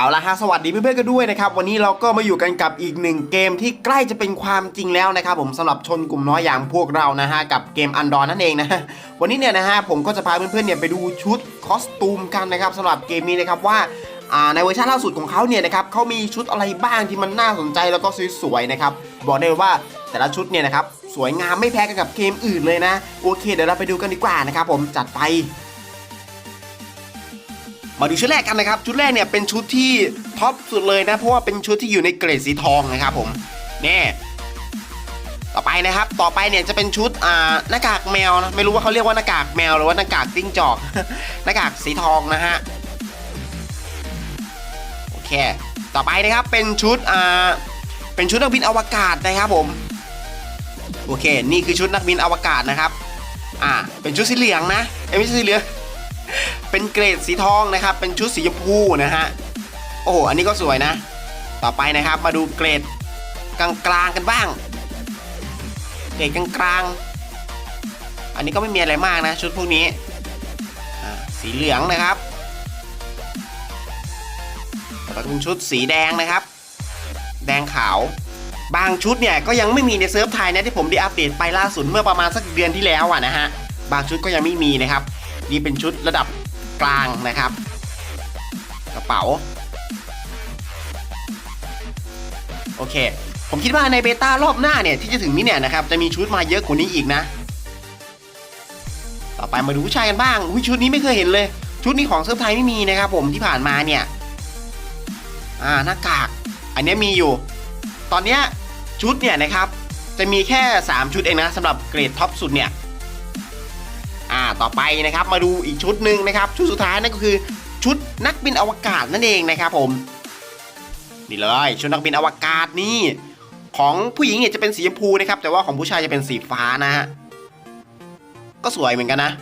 เอาละฮะสวัสดีเพื่อนๆกันด้วยนะครับวันนี้เราก็มาอยู่กันกับอีกหนึ่งเกมที่ใกล้จะเป็นความจริงแล้วนะครับผมสำหรับชนกลุ่มน้อยอย่างพวกเรานะฮะกับเกมอันดอนนั่นเองนะวันนี้เนี่ยนะฮะผมก็จะพาเพื่อนๆเนี่ยไปดูชุดคอสตูมกันนะครับสำหรับเกมนี้นะครับว่าในเวอร์ชันล่าสุดของเขาเนี่ยนะครับเขามีชุดอะไรบ้างที่มันน่าสนใจแล้วก็สวยๆนะครับบอกได้ว่าแต่ละชุดเนี่ยนะครับสวยงามไม่แพ้กันกับเกมอื่นเลยนะโอเคเดี๋ยวเราไปดูกันดีกว่านะครับผมจัดไป มาดูชุดแรกกันนะครับ ชุดแรกเนี่ยเป็นชุดที่ท็อปสุดเลยนะ เพราะว่าเป็นชุดที่อยู่ในเกรดสีทองนะครับผมนี่ต่อไปนะครับ ต่อไปเนี่ยจะเป็นชุดอ่าหน้ากากแมวนะไม่รู้ว่าเขาเรียกว่าหน้ากากแมวหรือว่าหน้ากากจิ้งจอก หน้ากากสีทองนะฮะโอเค ต่อไปนะครับเป็นชุดอ่าเป็นชุดนักบินอวกาศนะครับผมโอเค นี่คือชุดนักบินอวกาศนะครับ อ่า เป็นชุดสีเหลืองนะ เอ้ไม่ใช่สีเหลือง เป็นเกรดสีทองนะครับ เป็นชุดสีชมพูนะฮะ โอ้โห อันนี้ก็สวยนะ ต่อไปนะครับ มาดูเกรดกลางๆกันบ้าง เกรดกลางๆ อันนี้ก็ไม่มีอะไรมากนะ ชุดพวกนี้ สีเหลืองนะครับต่อไปก็เป็นชุดสีแดงนะครับ แดงขาว บางชุดเนี่ยก็ยังไม่มีในเซิร์ฟไทยนะที่ผมได้อัปเดตไปล่าสุดเมื่อประมาณสักเดือนที่แล้วอะนะฮะ บางชุดก็ยังไม่มีนะครับ นี่เป็นชุดระดับ กลางนะครับ กระเป๋า โอเค ผมคิดว่าในเบต้ารอบหน้าเนี่ย ที่จะถึงนี้เนี่ยนะครับ จะมีชุดมาเยอะกว่านี้อีกนะ ต่อไปมาดูผู้ชายกันบ้างชุดนี้ไม่เคยเห็นเลย ชุดนี้ของเซิร์ฟไทยไม่มีนะครับ ผมที่ผ่านมาเนี่ย อ่าหน้ากาก อันนี้มีอยู่ ตอนเนี้ยชุดเนี่ยนะครับ จะมีแค่ 3 ชุดเองนะสำหรับเกรดท็อปสุดเนี่ย ต่อไปนะครับ มาดูอีกชุดหนึ่งนะครับ ชุดสุดท้ายนั่นก็คือชุดนักบินอวกาศนั่นเองนะครับผมนี่เลยชุดนักบินอวกาศนี่ของผู้หญิงเนี่ยจะเป็นสีชมพูนะครับ แต่ว่าของผู้ชายจะเป็นสีฟ้านะฮะก็สวยเหมือนกันนะ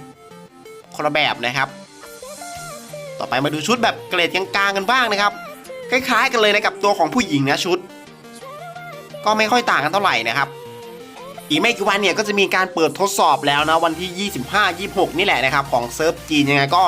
คนละแบบนะครับ ต่อไปมาดูชุดแบบเกรดกลางๆกันบ้างนะครับ คล้ายๆ กันเลยนะกับตัวของผู้หญิงนะชุด ก็ไม่ค่อยต่างกันเท่าไหร่นะครับ อีกไม่กี่วันเนี่ยก็จะมีการเปิดทดสอบแล้วนะวันที่ 25 26 นี่แหละนะครับของเซิร์ฟจีนยังไงก็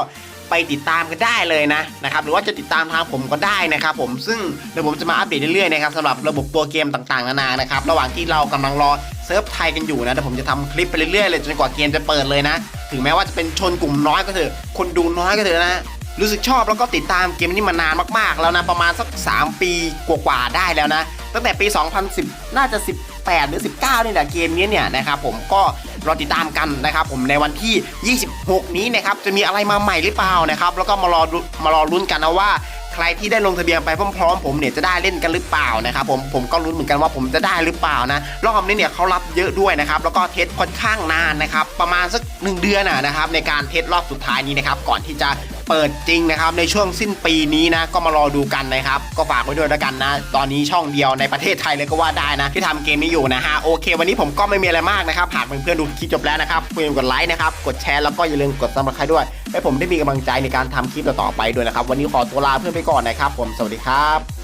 ไปติดตามกันได้เลยนะนะครับหรือว่าจะติดตามทางผมก็ได้นะครับผมซึ่งเดี๋ยวผมจะมาอัปเดตเรื่อยๆนะครับสำหรับระบบตัวเกมต่างๆนานานะครับระหว่างที่เรากำลังรอเซิร์ฟไทยกันอยู่นะแต่ผมจะทำคลิปไปเรื่อยๆเลยจนกว่าเกมจะเปิดเลยนะ ถึงแม้ว่าจะเป็นชนกลุ่มน้อยก็เถอะคนดูน้อยก็เถอะนะรู้สึกชอบแล้วก็ติดตามเกมนี้มานานมากๆแล้วนะประมาณสัก 3 ปีกว่าๆได้แล้วนะ ตั้งแต่ปี 2010 น่าจะ 18 หรือ 19นี่แหละเกมนี้เนี่ยนะครับผมก็รอติดตามกันนะครับผมในวันที่ 26 นี้นะครับจะมีอะไรมาใหม่หรือเปล่านะครับแล้วก็มารอมารอลุ้นกันนะว่าใครที่ได้ลงทะเบียนไปพร้อมๆ ผมเนี่ยจะได้เล่นกันหรือเปล่านะครับผมผมก็ลุ้นเหมือนกันว่าผมจะได้หรือเปล่านะรอบนี้เนี่ยเขารับเยอะด้วยนะครับแล้วก็เทสค่อนข้างนานนะครับประมาณสัก 1 เดือนนะนะครับในการเทสรอบสุดท้ายนี้นะครับก่อนที่จะ เปิดจริงนะครับในช่วงสิ้นปีนี้นะก็มารอดูกันนะครับก็ฝากไว้ด้วยแล้วกันนะ ตอนนี้ช่องเดียวในประเทศไทยเลยก็ว่าได้นะ ที่ทำเกมนี้อยู่นะฮะโอเค วันนี้ผมก็ไม่มีอะไรมากนะครับหากเพื่อนๆดูคลิปจบแล้วนะครับอย่าลืมกดไลค์นะครับกดแชร์แล้วก็อย่าลืมกดซับสไครต์ด้วยให้ผมได้มีกำลังใจในการทำคลิปต่อๆไปด้วยนะครับวันนี้ขอตัวลาเพื่อนไปก่อนนะครับผมสวัสดีครับ